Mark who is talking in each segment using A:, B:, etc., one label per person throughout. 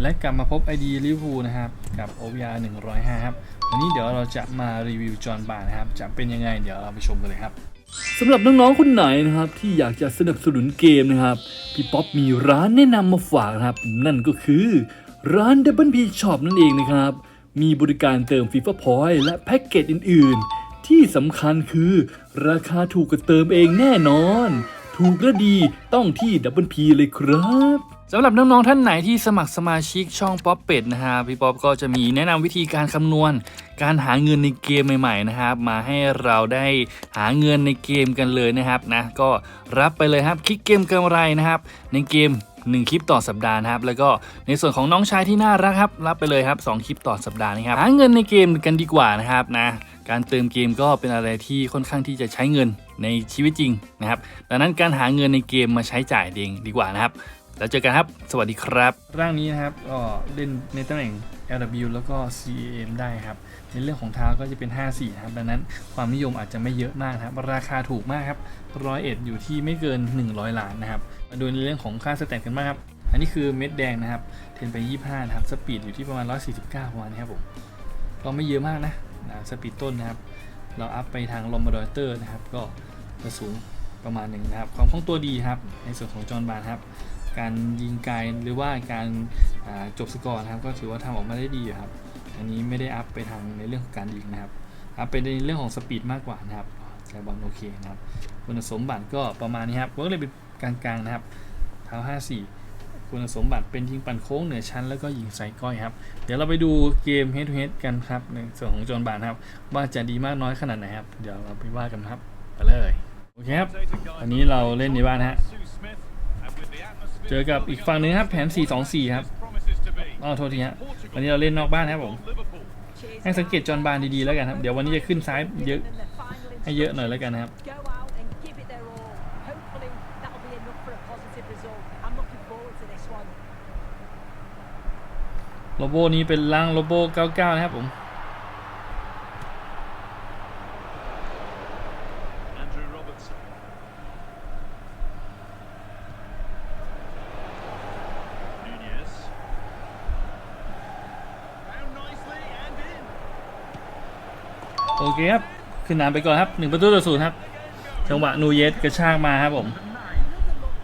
A: และกลับมาพบ ID ลิเวอร์พูลนะครับ กับ OVR 105 ครับวันนี้เดี๋ยวเราจะมารีวิวจอห์นบาร์นะครับ จะเป็นยังไงเดี๋ยวเราไปชมกันเลยครับ
B: สำหรับน้องๆคนไหนนะครับ ที่อยากจะสนับสนุนเกมนะครับ พี่ป๊อปมีร้านแนะนำมาฝากนะครับ นั่นก็คือร้าน Double P Shop นั่นเองนะครับ มีบริการเติม FIFA Point และแพ็กเกจอื่น ๆ ที่สำคัญคือราคาถูกกว่าเติมเองแน่นอน ถูกและดีต้องที่ Double P เลยครับ
A: สำหรับน้องๆท่านไหนที่สมัครสมาชิกช่องป๊อปเป็ดนะฮะพี่ป๊อปก็จะมีแนะนำวิธีการคำนวณ การหาเงินในเกมใหม่ๆนะครับมาให้เราได้หาเงินในเกมกันเลยนะครับนะก็รับไปเลยครับคลิกเกมกำไรนะครับ ในเกม1คลิปต่อสัปดาห์นะครับ แล้วก็ในส่วนของน้องชายที่น่ารักครับ รับไปเลยครับ 2 คลิปต่อสัปดาห์นะครับ หาเงินในเกมกันดีกว่านะครับนะ การเติมเกมก็เป็นอะไรที่ค่อนข้างที่จะใช้เงินในชีวิตจริงนะครับ ดังนั้นการหาเงินในเกมมาใช้จ่ายเองดีกว่านะครับ แล้วเจอกันครับ สวัสดีครับ ร่างนี้นะครับก็เล่นในตำแหน่ง LW แล้วก็ CAM ได้ครับ ในเรื่องของเท้าก็จะเป็น 54 ครับ ดังนั้นความนิยมอาจจะไม่เยอะมากครับ ราคาถูกมากครับร้อยเอ็ดอยู่ที่ไม่เกิน 100 ล้านนะครับ มาดูในเรื่องของค่าสแตทกันบ้างครับ อันนี้คือเม็ดแดงนะครับ เทนไป 25 นะครับ สปีดอยู่ที่ประมาณ 149 ประมาณนี้ครับผม ก็ไม่เยอะมากนะ นะสปีดต้นนะครับ เราอัพไปทางลอมบาร์ดเตอร์นะครับ ก็จะสูงประมาณหนึ่งนะครับ ความคล่องตัวดีครับ ในส่วนของจอห์นบาร์ครับ การยิงไกลหรือว่าการาจบสกอร์นะครับ ก็ถือว่าทำออกมาได้ดีครับ อันนี้ไม่ได้อัพไปทางในเรื่องของการยิงนะครับ อัพไปในเรื่องของสปีดมากกว่านะครับใช้บอลโอเคนะครับ คุณสมบัติก็ประมาณนี้ครับเวิร์กเลยเป็นกลางๆนะครับ เท้า 54 คุณสมบัติเป็นยิงปั่นโค้งเหนือชั้นแล้วก็ยิงใส่ก้อยครับ เดี๋ยวเราไปดูเกม head to head กันครับในส่วนของจอห์นบาร์ครับ ว่าจะดีมากน้อยขนาดไหนครับ เดี๋ยวเราไปว่ากันครับไปเลยโอเคครับอันนี้เราเล่นในบ้านฮะเจอกับอีกฝั่งหนึงครับแผน 4-2-4 ครับอ๋อโทษทีฮะวันนี้เราเล่นนอกบ้านครับผมให้สังเกตจอห์นบาร์ดีๆแล้วกันครับ เดี๋ยววันนี้จะขึ้นซ้ายเยอะให้เยอะหน่อยแล้วกันนะครับ โลโบนี้เป็นล่างโลโบ99 นะครับผม
C: Andrew Robertson. Nunez. Found nicely and in.
A: โอเคครับ ขึ้นนำไปก่อนครับ1ประตูต่อศูนย์ครับ จังหวะนูเยสกระชากมาครับผม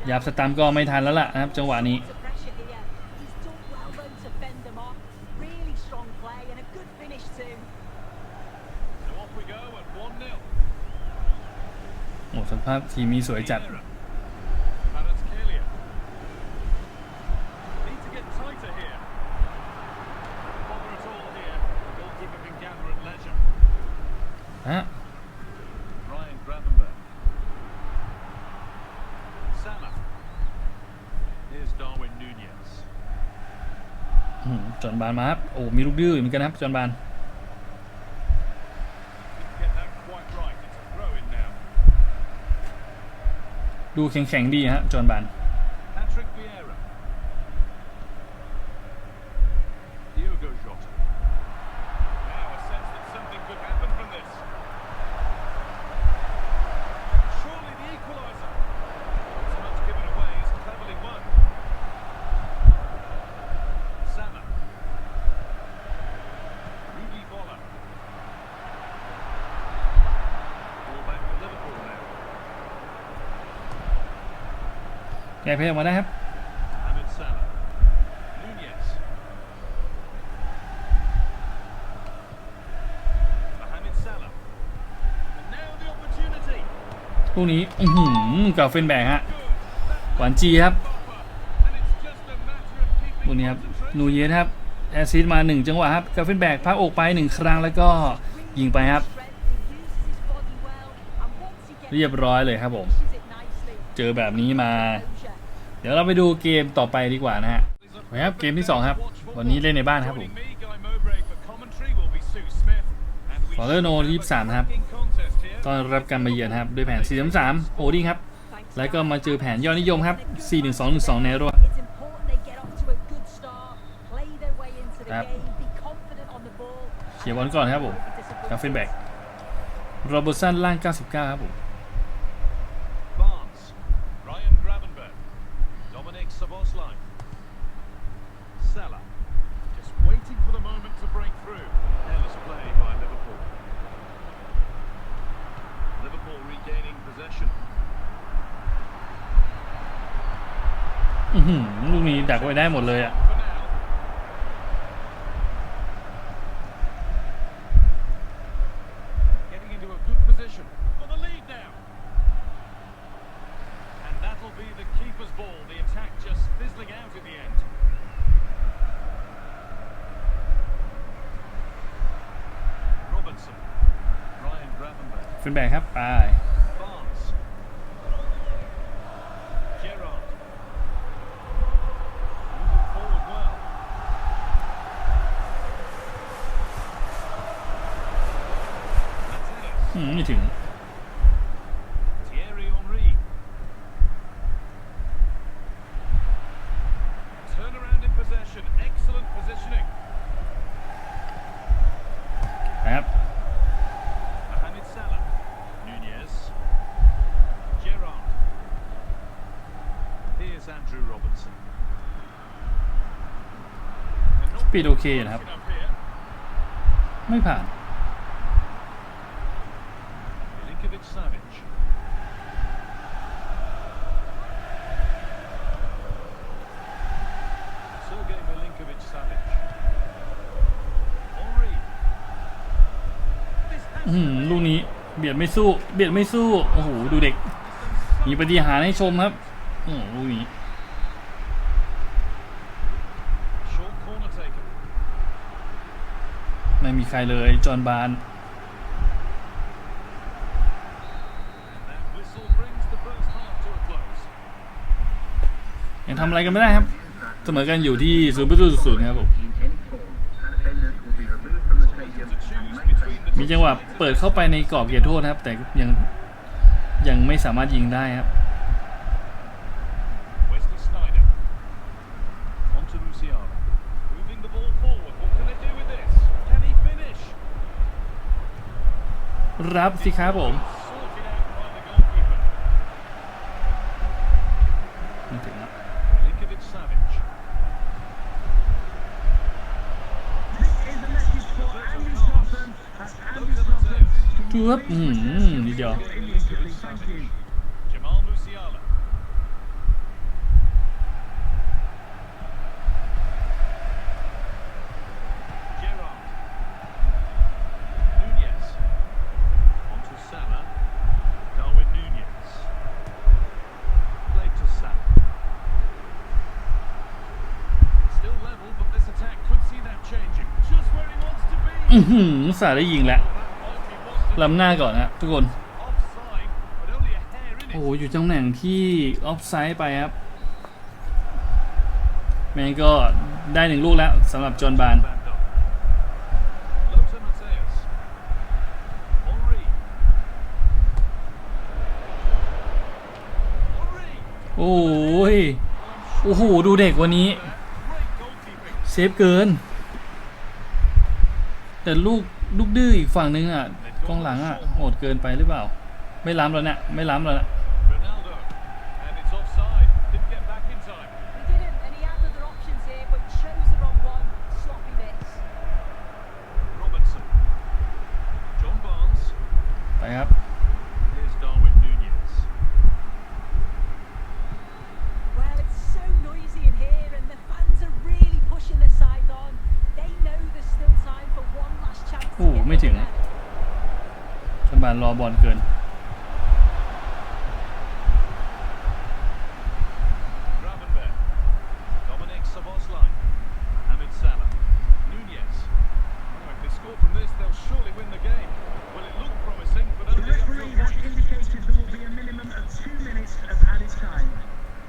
A: ยับสตัมก็ไม่ทันแล้วล่ะนะครับ จังหวะนี้ ครับ ทีมีสวยจัดจอนบานมาครับโอ้มีลูกดื้อเหมือนกันครับจอนบาน ดูแข็งๆดีฮะจอห์นบาน แก้เพลออกมาได้ครับ
C: Mohamed Salah. Nunez. Mohamed Salah. And now the opportunity.
A: ลูกนี้อือหือกาเฟนแบกฮะ หวานจีครับ
C: And it's just a matter of keeping
A: ลูกนี้ครับ นูเยสครับ แอซซิสต์มา 1 จังหวะครับกาเฟนแบกพักอกไป 1 ครั้งแล้วก็ยิงไปครับ
D: Strength, he uses his body well, and once he gets
A: เรียบร้อยเลยครับผม
D: pushes it nicely.
A: เจอแบบนี้มา
D: Closure.
A: เดี๋ยวเราไปดูเกมต่อไปดีกว่านะฮะครับเกมที่ 2 ครับ วันนี้เล่นในบ้านครับผมฟอร์เรโน่ยี่สามครับตอนรับการมาเยือนครับ ด้วยแผน 4 3 3โอดิ้งครับ แล้วก็มาเจอแผนยอดนิยมครับ
D: 4 1 2 1 2 แนวรวครับ
A: เขียบอลก่อนครับผมกาเฟนแบกโรเบอร์สันล่าง 99 ครับผม
C: Sella. Just waiting for the moment to break through. Careless play by Liverpool. Liverpool regaining possession. ลูกนี้ดักไว้ได้หมดเลยอ่ะ ฟินแบงครับไปไม่ถึงครับ
A: Mohamed Salah. Nunez. Gerrard. Here's Andrew Robertson. They're not
C: Speed okay นะครับ
A: close enough here.
C: ไม่ผ่าน
A: Milinkovic Savic. Sergei Milinkovic Savic. Henri. This has
C: อื้อหือลูกนี้เบียดไม่สู้ เบียดไม่สู้ โอ้โห ดูเด็ก มีปฏิหารย์ให้ชมครับ โอ้โหลูกนี้
A: short corner taken.
C: ไม่มี ใครเลย จอห์นบานยังทำอะไรกันไม่ได้ครับ เสมอกันอยู่ที่ศูนย์ประตูศูนย์ครับผมมีจังหวะเปิดเข้าไปในกรอบเขตโทษนะครับ แต่ยังยังไม่สามารถยิงได้ครับ รับสิครับผม
A: Sorted out by the goalkeeper.
C: ไม่ถึงครับ
A: Milinkovic Savic. Lothar Matthäus.
C: ดูครับอืมนิดเดียว อือหือสาได้ยิงแล้วล้ำหน้าก่อนนะทุกคน โอ้โห อยู่ตำแหน่งที่ออฟไซด์ไปครับแมงก็ได้หนึ่งลูกแล้วสำหรับจอห์นบานโอ้ย โอ้โห ดูเด็กวันนี้ เซฟเกิน แต่ลูกลูกดื้ออีกฝั่งนึงอะกองหลังอะโหดเกินไปหรือเปล่า ไม่ล้ำแล้วเนี่ยไม่ล้ำแล้วนะ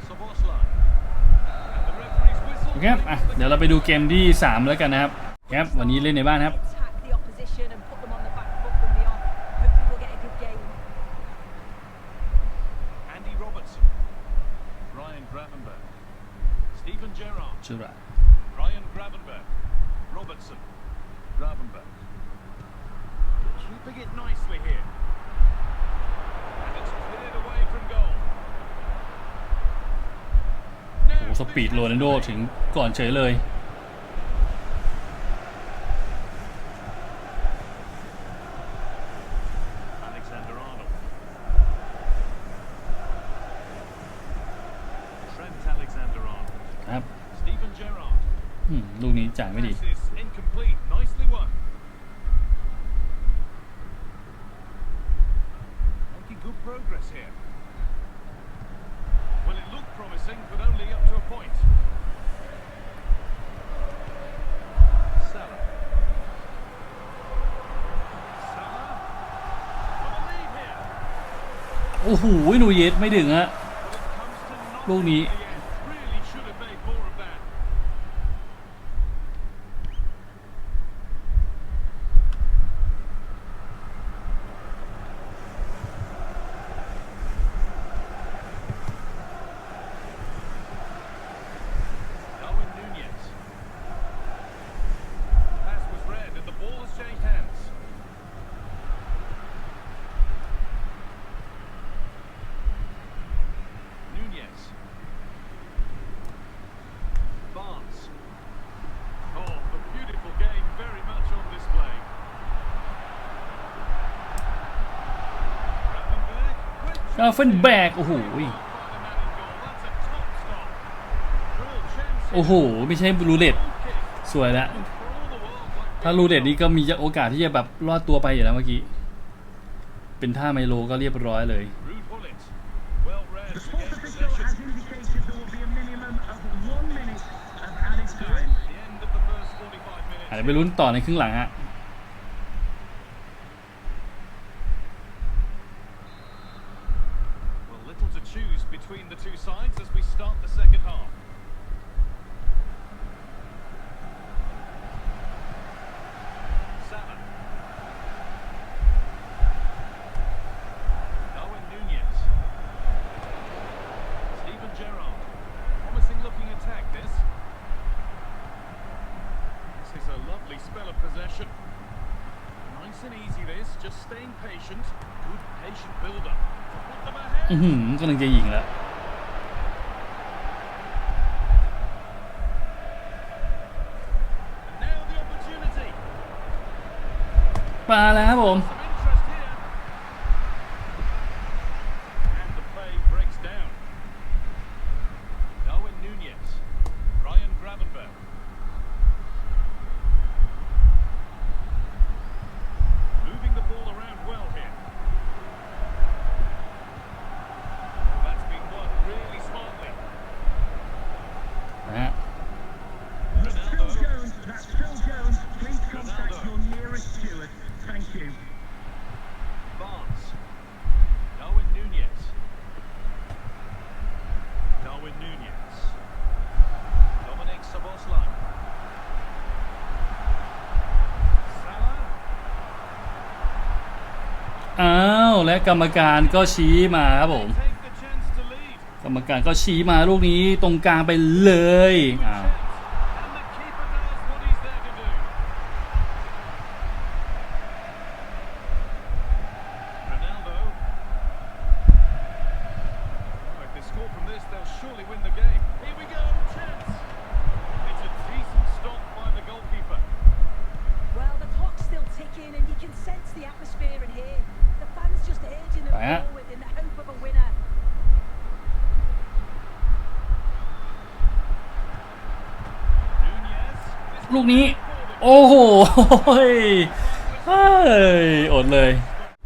A: Szoboszlai. And the referee's whistle
C: โอเคครับอะ
A: brings the
C: เดี๋ยวเราไปดูเกมที่ 3 แล้วกันนะครับ ครับ วันนี้เล่นในบ้านครับ นันโดถึงก่อนเฉยเลย
A: ครับลูกนี้จ่ายไม่ดี โอ้โหหนูเย็ดไม่ถึงอะลูกนี้ กาเฟนแบกโอ้โห
C: by the man in goal. That's a top stop. Real chance
A: โอ้โห ไม่ใช่รูเล็ต
C: Goal kick.
A: สวยแล้ว
C: For all the world, like
A: ถ้ารูเล็ตนี้ก็มีโอกาสที่จะแบบรอดตัวไปอยู่แล้วเมื่อกี้ เป็นท่าไมโลก็เรียบร้อยเลย
C: Rude Hullet. Well read
E: The
C: to
E: sports
C: gain
E: official
C: possession.
E: has indicated there will be a minimum of one minute of added time.
C: The end of the first 45 minutes.
A: อาจจะไปลุ้นต่อในครึ่งหลังฮะ อือหือกำลังจะยิงแล้ว
C: And now the opportunity.
A: มาแล้วครับผม และกรรมการก็ชี้มาครับผม กรรมการก็ชี้มาลูกนี้ตรงกลางไปเลย อ่า ลูกนี้ โอ้โหเฮ้ยอดเลย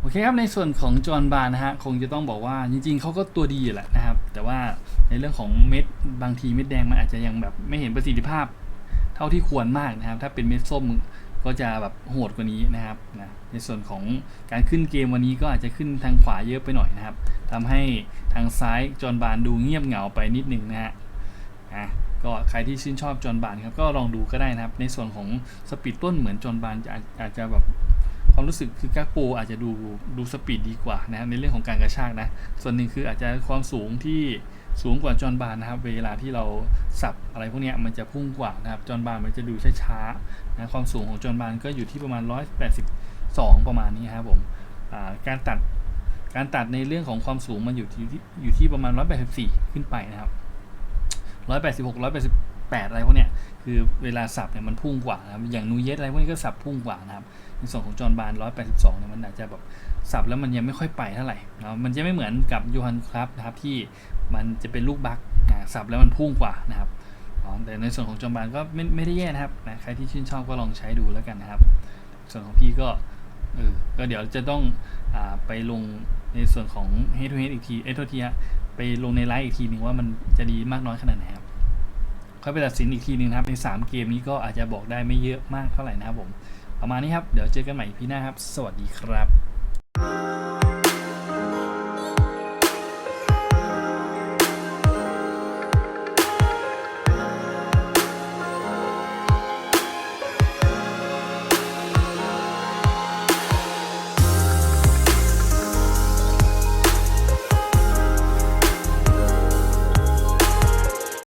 A: โอเคครับในส่วนของจอห์นบาร์นะฮะคงจะต้องบอกว่าจริง ๆเขาก็ตัวดีแหละนะครับ แต่ว่าในเรื่องของเม็ดบางทีเม็ดแดงมันอาจจะยังแบบไม่เห็นประสิทธิภาพ เท่าที่ควรมากนะครับ ถ้าเป็นเม็ดส้มก็จะแบบโหดกว่านี้นะครับนะในส่วนของการขึ้นเกมวันนี้ก็อาจจะขึ้นทางขวาเยอะไปหน่อยนะครับทำให้ทางซ้ายจอห์นบาร์ดูเงียบเหงาไปนิดนึงนะฮะอะ ก็ใครที่ชื่นชอบจอนบานครับก็ลองดูก็ได้นะครับ ในส่วนของสปีดต้นเหมือนจอนบานจะอาจอาจจะแบบความรู้สึกคือกักโปอาจจะดูดูสปีดดีกว่านะครับในเรื่องของการกระชากนะ ส่วนหนึ่งคืออาจจะความสูงที่สูงกว่าจอนบานนะครับ เวลาที่เราสับอะไรพวกนี้มันจะพุ่งกว่านะครับจอนบานมันจะดูช้าๆนะความสูงของจอนบานก็อยู่ที่ประมาณ 182 ประมาณนี้ครับผมการตัดการตัดในเรื่องของความสูงมันอยู่ที่อยู่ที่ประมาณ 184 ขึ้นไปนะครับ ร้อยแปดสิบหกร้อยแปดสิบแปดอะไรพวกเนี้ยคือเวลาสับเนี่ยมันพุ่งกว่านะครับอย่างนูเยสอะไรพวกนี้ก็สับพุ่งกว่านะครับในส่วนของจอห์นบานร้อยแปดสิบสองเนี่ยมันอาจจะแบบสับแล้วมันยังไม่ค่อยไปเท่าไหร่นะมันจะไม่เหมือนกับยูฮันครับนะครับที่มันจะเป็นลูกบัคอ่าสับแล้วมันพุ่งกว่านะครับแต่ในส่วนของจอมบานก็ไม่ไม่ได้แย่นะครับนะใครที่ชื่นชอบก็ลองใช้ดูแล้วกันนะครับ ส่วนของพี่ก็เออก็เดี๋ยวจะต้องอไปลง ในส่วนของ head to head อีกทีเอทโทเทีฮะไปลงในไลฟ์อีกทีหนึ่งว่ามันจะดีมากน้อยขนาดไหนครับค่อยไปตัดสินอีกทีหนึ่งนะครับใน 3 เกมนี้ก็อาจจะบอกได้ไม่เยอะมากเท่าไหร่นะครับผมประมาณนี้ครับ เดี๋ยวเจอกันใหม่พี่หน้าครับ สวัสดีครับ